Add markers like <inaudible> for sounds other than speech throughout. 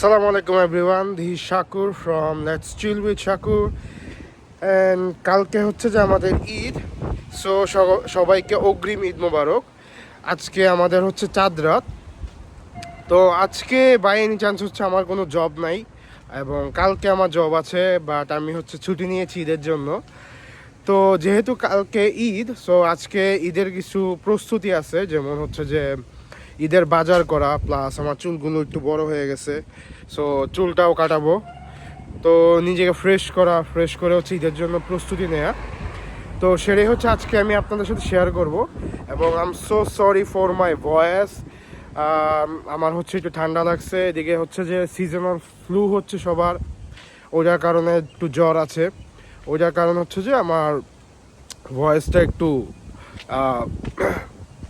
Assalamu alaikum everyone, this is Shakur from Let's Chill with Shakur. And কালকে হচ্ছে যে আমাদের ঈদ সো সবাইকে অগ্রিম ঈদ মোবারক। আজকে আমাদের হচ্ছে চাঁদ রাত। তো আজকে বাই এনি চান্স হচ্ছে আমার কোনো জব নাই এবং কালকে আমার জব আছে বাট আমি হচ্ছে ছুটি নিয়েছি ঈদের জন্য। তো যেহেতু কালকে ঈদ সো আজকে ঈদের কিছু প্রস্তুতি আছে যেমন হচ্ছে যে ঈদের বাজার করা প্লাস আমার চুলগুলো একটু বড় হয়ে গেছে। সো চুলটাও কাটাবো। তো, নিজেকে ফ্রেশ করা ফ্রেশ করে হচ্ছে ঈদের জন্য প্রস্তুতি নেওয়া তো, সেটাই হচ্ছে আজকে আমি আপনাদের সাথে শেয়ার করব। এবং I am so sorry for my voice আমার হচ্ছে একটু ঠান্ডা লাগছে। এদিকে হচ্ছে যে সিজনাল ফ্লু হচ্ছে সবার। ওটার কারণে একটু জ্বর আছে। ওটার কারণ হচ্ছে যে আমার ভয়েসটা একটু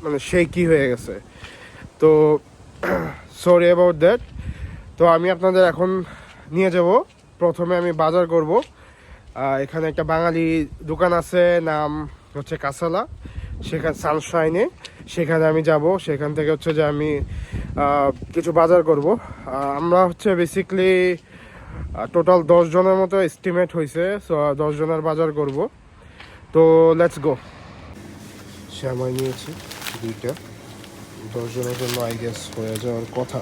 মানে শেকি হয়ে গেছে। তো সরি অ্যাবাউট দ্যাট তো আমি আপনাদের এখন নিয়ে যাব। প্রথমে আমি বাজার করব। এখানে একটা বাঙালি দোকান আছে, নাম হচ্ছে কাসালা। সেখানে সানশাইনে। সেখানে আমি যাব। সেখান থেকে হচ্ছে যে আমি কিছু বাজার করব। আমরা হচ্ছে বেসিকলি টোটাল জনের মতো এস্টিমেট হয়েছে সো জনের বাজার করব। তো লেটস গো শ্যামাই নিয়েছি দুইটা। দশ জনের জন্য আই গেস হয়ে যাওয়ার কথা।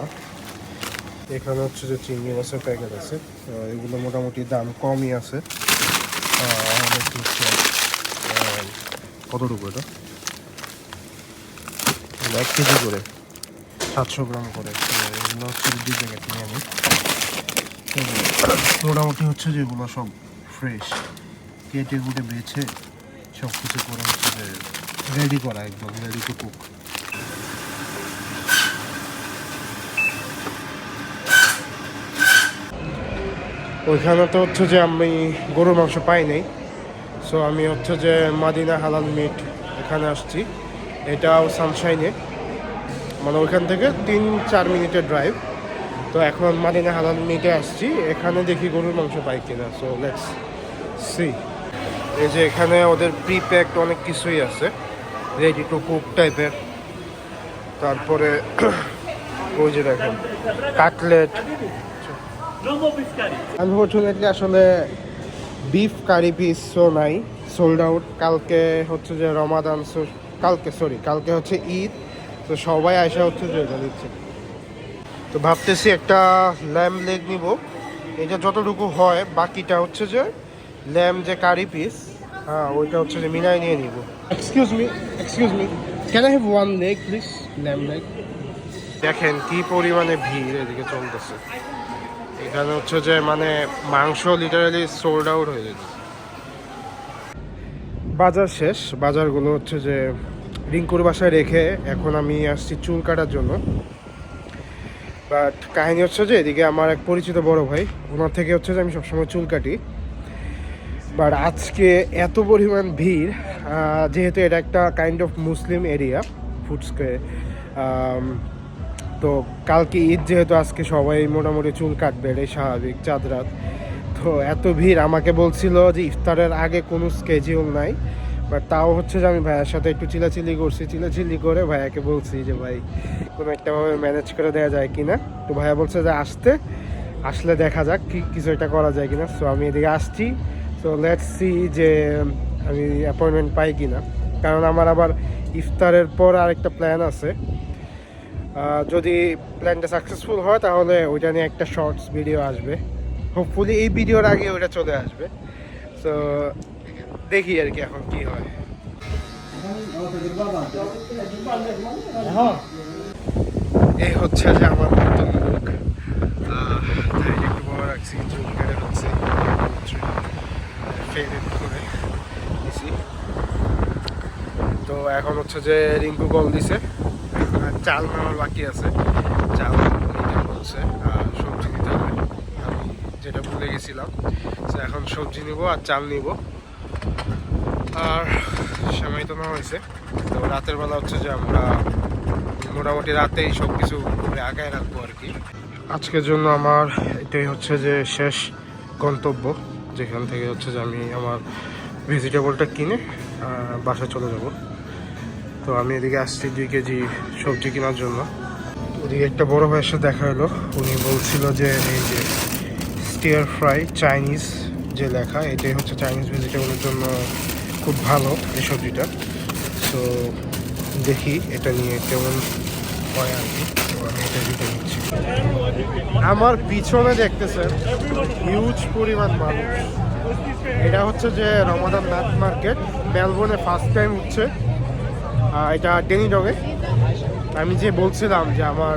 এখানে হচ্ছে যে চিংড়ি মাছের প্যাকেট আছে। এগুলো মোটামুটি দাম কমই আছে। কতটুকু এটা? এক কেজি করে, সাতশো গ্রাম করে। এগুলো হচ্ছে আমি। মোটামুটি হচ্ছে যে এগুলো সব ফ্রেশ কেটে কুটে বেছে সব কিছু করে হচ্ছে যে রেডি করা, একদম রেডি টু কুক ওইখানে তো হচ্ছে যে আমি গরুর মাংস পাই নাই। সো আমি হচ্ছে যে মাদিনা হালাল মিট এখানে আসছি। এটাও সানশাইনে মানে ওইখান থেকে তিন, চার মিনিটের ড্রাইভ তো এখন মাদিনা হালাল মিটে আসছি। এখানে দেখি গরুর মাংস পাই কিনা। সো লেটস সি এই যে এখানে ওদের প্রি প্যাকড অনেক কিছুই আছে। রেডি টু কুক টাইপের তারপরে, <clears throat> ওই যে দেখেন কাটলেট আনফর্চুনেটলি আসলে বিফ কারি পিসও নাই সোল্ড আউট কালকে হচ্ছে যে রমাদান কালকে সরি কালকে হচ্ছে ঈদ তো সবাই আসা হচ্ছে যে দিচ্ছে। তো ভাবতেছি একটা ল্যাম লেগ নিব। এটা যতটুকু হয় বাকিটা হচ্ছে যে ল্যাম যে কারি পিস হ্যাঁ ওইটা হচ্ছে যে মিলাই নিয়ে নিব। Excuse me excuse me can I have one leg please lamb leg দেখেন কি পরিমাণে ভিড় এদিকে চলতেছে। এখানে হচ্ছে যে মানে মাংস লিটারালি সোল্ড আউট হয়ে যেত বাজার শেষ, বাজারগুলো হচ্ছে যে রিঙ্কুর বাসায় রেখে এখন আমি আসছি চুল কাটার জন্য। বাট কাহিনী হচ্ছে যে এদিকে আমার এক পরিচিত বড় ভাই, ওনার থেকে হচ্ছে যে আমি সবসময় চুল কাটি। বাট আজকে এত পরিমাণ ভিড় যেহেতু এটা একটা কাইন্ড অফ মুসলিম এরিয়া ফুডস্কে তো কালকে ঈদ যেহেতু, আজকে সবাই মোটামুটি চুল কাটবে, এটাই স্বাভাবিক, চাঁদ রাত। তো এত ভিড়, আমাকে বলছিল যে ইফতারের আগে কোনো স্কেজিউল নাই বাট তাও হচ্ছে যে আমি ভাইয়ের সাথে একটু চিলাচিলি করছি, চিলাচিলি করে ভাইয়াকে বলছি যে, ভাই, কোনো একটাভাবে ম্যানেজ করে দেওয়া যায় কি না তো ভাইয়া বলছে যে, আসতে, আসলে দেখা যাক কি, কিছু একটা করা যায় কিনা। সো আমি এদিকে আসছি। তো লেটস সি যে, আমি অ্যাপয়েন্টমেন্ট পাই কিনা। কারণ আমার আবার ইফতারের পর আরেকটা প্ল্যান আছে। যদি প্ল্যানটা সাকসেসফুল হয়, তাহলে ওইটা নিয়ে একটা শর্টস ভিডিও আসবে। হোপফুলি এই ভিডিওর আগে ওইটা চলে আসবে। সো দেখি আর কি এখন কি হয়। এই হচ্ছে যে আমার নতুন লুক একটু বড় রাখছি হচ্ছে তো এখন হচ্ছে যে রিঙ্কু কল দিছে। চাল নেওয়ার বাকি আছে। চাল নিতে বলছে সবজি নিতে হবে। আমি যেটা ভুলে গেছিলাম, তো এখন সবজি নিব আর চাল নিব। আর সেমাই তো নেওয়া হয়েছে। তো রাতের বেলা হচ্ছে যে আমরা মোটামুটি রাতেই সব কিছু করে আগায় রাখব আর কি। আজকের জন্য আমার এটাই হচ্ছে যে শেষ গন্তব্য, যেখান থেকে হচ্ছে যে আমি আমার ভেজিটেবলটা কিনে বাসায় চলে যাব। তো আমি এদিকে আসছি দুই কেজি সবজি কেনার জন্য। ওদিকে একটা বড় ভাইয়ের সাথে দেখা হলো। উনি বলছিল যে এই যে স্টিয়ার ফ্রাই চাইনিজ যে লেখা, এটাই হচ্ছে চাইনিজ ভেজিটেবলের জন্য খুব ভালো এই সবজিটা। সো দেখি এটা নিয়ে কেমন হয় আর কি। আমার পিছনে দেখতেছেন হিউজ পরিমাণ মানুষ। এটা হচ্ছে যে রমাদান নাট মার্কেট মেলবোর্নে ফার্স্ট টাইম হচ্ছে এটা টেনি রঙে আমি যে বলছিলাম যে আমার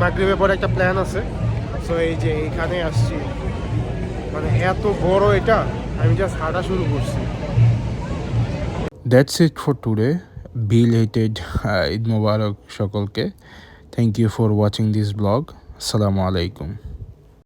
ম্যাগ্রিভের পরে একটা প্ল্যান আছে। সো এই যে এখানে আসছি। মানে এত বড় এটা, আমি জাস্ট হাঁটা শুরু করছি। That's it for today belated Eid Mubarak সকলকে। Thank you for watching this blog আসসালামু আলাইকুম